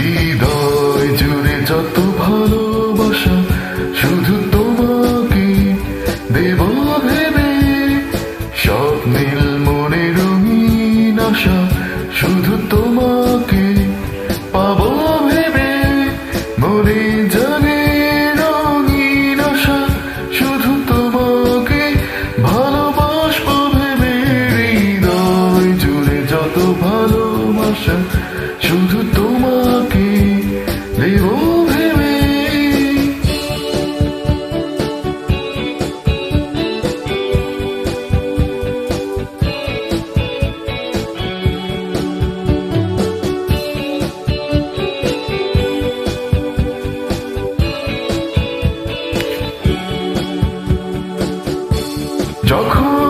হৃদয় জুড়ে যত ভালোবাসা, শুধু তোমাকে দেব ভেবে, সব মনে রঙিন আশা, শুধু তোমাকে পাবো ভেবে। মনে জানে রঙিন আশা, শুধু তোমাকে ভালোবাসবো ভেবে। হৃদয় জুড়ে যত ভালোবাসা 笑哭。